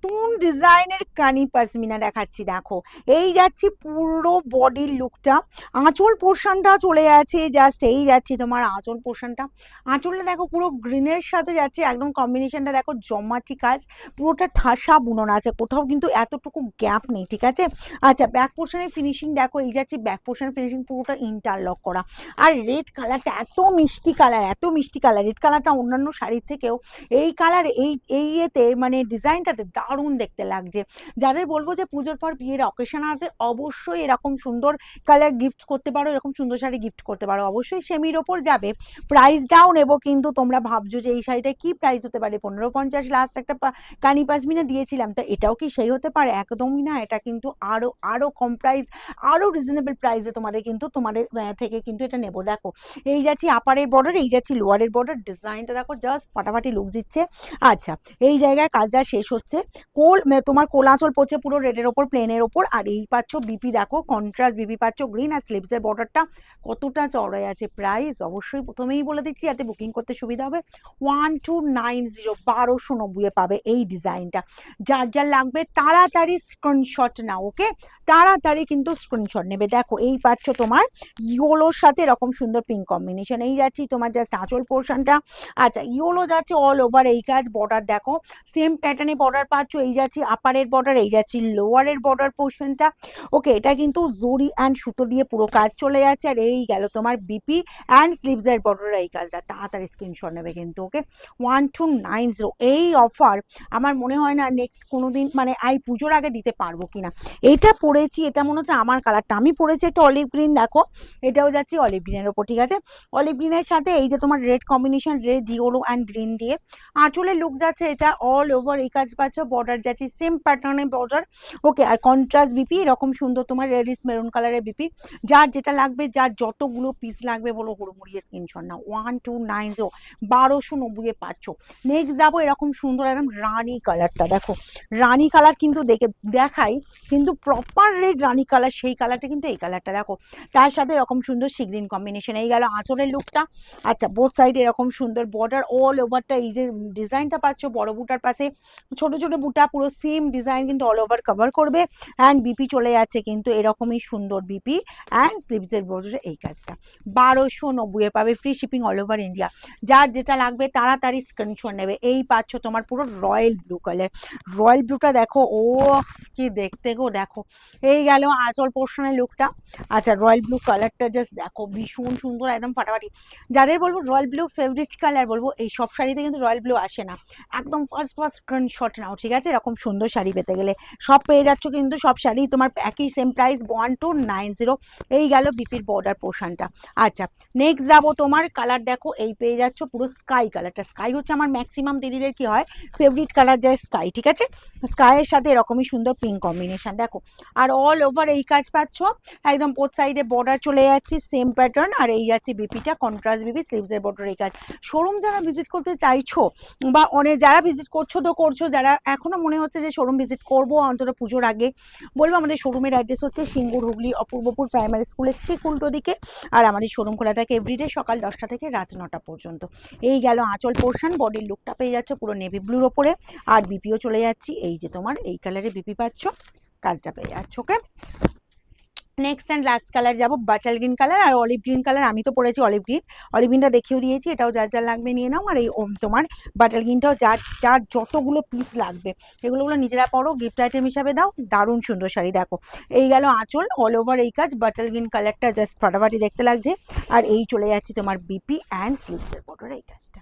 নতুন ডিজাইনের কানি পাসমিনা দেখাচ্ছি, দেখো। এই যাচ্ছি পুরো বডির লুকটা আঁচল পোর্শনটা চলে যাচ্ছে জাস্ট এই যাচ্ছে তোমার আঁচল পোর্শনটা আঁচলটা দেখো পুরো গ্রিনের সাথে যাচ্ছে, একদম কম্বিনেশনটা দেখো জমাটি কাজ। পুরোটা ঠাসা বুনন আছে, কোথাও কিন্তু এতটুকু গ্যাপ নেই, ঠিক আছে? আচ্ছা ব্যাক পোর্শনের ফিনিশিং দেখো, এই যাচ্ছে ব্যাক পোর্শনের ফিনিশিং পুরোটা ইন্টারলক করা। আর রেড কালারটা এত মিষ্টি কালার এত মিষ্টি কালার রেড কালারটা অন্যান্য শাড়ির থেকেও, এই কালার এই এই ইয়েতে মানে ডিজাইনটাতে দারুণ দেখতে লাগছে। যাদের বলব যে পুজোর পর বিয়ের অকেশন আছে, অবশ্যই এরকম সুন্দর কালার গিফট করতে পারো, এরকম সুন্দর শাড়ি গিফট করতে পারো। অবশ্যই সেমির ওপর যাবে। প্রাইস ডাউন এবং কিন্তু তোমরা ভাবছ যে এই শাড়িটা কি প্রাইস হতে পারে? পনেরো পঞ্চাশ লাস্ট একটা কানি পাসমিনে দিয়েছিলাম, তো এটাও কি সেই হতে পারে? একদমই না, এটা কিন্তু আরও আরও কম প্রাইস আরও রিজনেবল প্রাইসে তোমাদের কিন্তু তোমাদের থেকে কিন্তু এটা নেব। দেখো, এই যাচ্ছি আপারের বর্ডার এই যাচ্ছি লোয়ারের বর্ডার ডিজাইনটা দেখো জাস্ট ফাটাফাটি লুক দিচ্ছে। আচ্ছা এই জায়গায় কাজটা শেষ হচ্ছে। কোল তোমার তোমার কোলাচল পড়ছে পুরো রেডের ওপর প্লেনের ওপর। আর এই পাচ্ছ বিপি দেখো কন্ট্রাস্ট বিপি পাচ্ছ গ্রিন আর স্লিভসের বর্ডারটা কতটা চড়াই আছে। প্রাইস অবশ্যই প্রথমেই বলে দিচ্ছি যাতে বুকিং করতে সুবিধা হবে। ওয়ান টু নাইন জিরো বারোশো নব্বইয়ে পাবে এই ডিজাইনটা যার যার লাগবে তাড়াতাড়ি স্ক্রিনশট নাও ওকে তাড়াতাড়ি কিন্তু স্ক্রিনশট নেবে। দেখো, এই পাচ্ছ তোমার ইয়োলোর সাথে এরকম সুন্দর পিঙ্ক কম্বিনেশন এই যাচ্ছি তোমার জাস্ট আঁচল পোর্শনটা আচ্ছা ইয়োলো যাচ্ছে অল ওভার এই কাজ বর্ডার দেখো। সেম প্যাটার্নে বর্ডার পাচ্ছ, এই যাচ্ছি আপারের বর্ডার এই যাচ্ছি লোয়ারের বর্ডার পোর্শনটা ওকে এটা কিন্তু জরি অ্যান্ড সুতো দিয়ে পুরো কাজ চলে যাচ্ছে। আর এই গেল তোমার বিপি অ্যান্ড স্লিভসের বর্ডার এই কাজটা। তাড়াতাড়ি স্ক্রিনশট নেবে কিন্তু okay one two nine zero এই অফার আমার মনে হয় না নেক্সট কোনো দিন মানে আই পুজোর আগে দিতে পারব কিনা এটা পরেছি, এটা মনে হচ্ছে আমার কালারটা আমি পরেছি একটা অলিভ গ্রিন দেখো। এটাও যাচ্ছি অলিভ গ্রিনের ওপর, ঠিক আছে? অলিভ গ্রিনের সাথে এই যে তোমার red combination red yellow and green দিয়ে। আঁচলের লুক যাচ্ছে এটা অল ওভার এই কাজ পাচ্ছ বর্ডার যাচ্ছে সেম প্যাটার্নে বর্ডার। ওকে আর কন্ট্রাস্ট বিপি এরকম সুন্দর তোমার রেডিস মেরুন কালারের বিপি যার যেটা লাগবে, যার যতগুলো পিস লাগবে বলো হুড়মুড়িয়ে স্ক্রিনশট না ওয়ান টু নাইন জিরো বারোশো নব্বইয়ে পাচ্ছ নেক্সট যাব এরকম সুন্দর একদম রানি কালারটা দেখো। রানি কালার কিন্তু দেখে, দেখাই, কিন্তু প্রপার রেড রানি কালার সেই কালারটা কিন্তু এই কালারটা দেখো। তার সাথে এরকম সুন্দর সিগ্রিন কম্বিনেশন এই গেল আঁচলের লুকটা আচ্ছা বোথ সাইডে এরকম সুন্দর বর্ডার অল ওভারটা এই যে ডিজাইনটা পাচ্ছ, বড় বুটার পাশে, ছোট ছোট বুটা, পুরো সেম ডিজাইন কিন্তু অল ওভার কভার করবে। অ্যান্ড বিপি চলে যাচ্ছে কিন্তু এরকমই সুন্দর বিপি অ্যান্ড স্লিভসের বর্ডারে এই কাজটা। বারোশো নব্বইয়ে পাবে free shipping all over India যার যেটা লাগবে তাড়াতাড়ি স্ক্রিনশট নেবে। এই পাচ্ছ তোমার পুরো রয়্যাল ব্লু কালার রয়্যাল ব্লুটা দেখো, ও কি দেখতে গো, দেখো। এই গেল আঁচল পোর্শনের লুকটা আচ্ছা রয়্যাল ব্লু কালারটা জাস্ট দেখো, ভীষণ সুন্দর, একদম ফাটাফাটি। যাদের বলব রয়্যাল ব্লু ফেভারিট কালার বলব, এই সব শাড়িতে কিন্তু রয়্যাল ব্লু আসে না। একদম ফার্স্ট ফার্স্ট স্ক্রিনশট নাও, ঠিক আছে? এরকম সুন্দর শাড়ি গেলে। সব পেয়ে যাচ্ছ কিন্তু সব শাড়ি তোমার একই same price one two nine zero এই গেল বিপির বর্ডার পোর্শনটা আচ্ছা নেক্সট যাব তোমার কালার দেখো, এই পেয়ে যাচ্ছ পুরো স্কাই কালারটা স্কাই হচ্ছে আমার ম্যাক্সিমাম দিদিদের কি হয়? ফেভারিট কালার যায় স্কাই ঠিক আছে? স্কাইয়ের সাথে এরকমই সুন্দর পিঙ্ক কম্বিনেশন দেখো। আর অল ওভার এই কাজ পাচ্ছ, একদম পোথ সাইডে বর্ডার চলে যাচ্ছে সেম প্যাটার্ন আর এই যাচ্ছে বিপিটা কন্ট্রাস্ট বিপি স্লিভসের বর্ডার এই কাজ। শোরুম যারা ভিজিট করতে চাইছো, বা অনেক যারা ভিজিট করছ তো করছ, যারা এখনও মনে হচ্ছে যে শোরুম ভিজিট করব, অন্তত পুজোর আগে। বলব আমাদের শোরুমের অ্যাড্রেস হচ্ছে সিঙ্গুর হুগলি অপূর্বপুর প্রাইমারি স্কুলের ঠিক উল্টো দিকে আর আমাদের শোরুম খোলা থাকে এভরিডে সকাল দশটা থেকে রাত নটা পর্যন্ত। এই গেল আঁচল পোর্শন বডির লুকটা পেয়ে যাচ্ছে পুরো নেভি ব্লুর ওপরে। আর বিপিও চলে যাচ্ছি, এই যে তোমার এই কালারে বিপি পাচ্ছ, কাজটা পেয়ে যাচ্ছ okay next and last colour যাব বাটার গ্রিন কালার আর অলিভ গ্রিন কালার আমি তো পরেছি অলিভ গ্রিন অলিভ গ্রিনটা দেখিয়েও দিয়েছি, এটাও যার যার লাগবে নিয়ে নাও। আর এই তোমার বাটার গ্রিনটাও যার যার যতগুলো পিস লাগবে, এগুলোগুলো নিজেরা পরো গিফট আইটেম হিসাবে দাও। দারুণ সুন্দর শাড়ি, দেখো। এই গেল আঁচল অল ওভার এই কাজ বাটার গ্রিন কালারটা জাস্ট ফাটাফাটি দেখতে লাগছে। আর এই চলে যাচ্ছে তোমার বিপি অ্যান্ড স্লিভসের বর্ডার, এই কাজটা।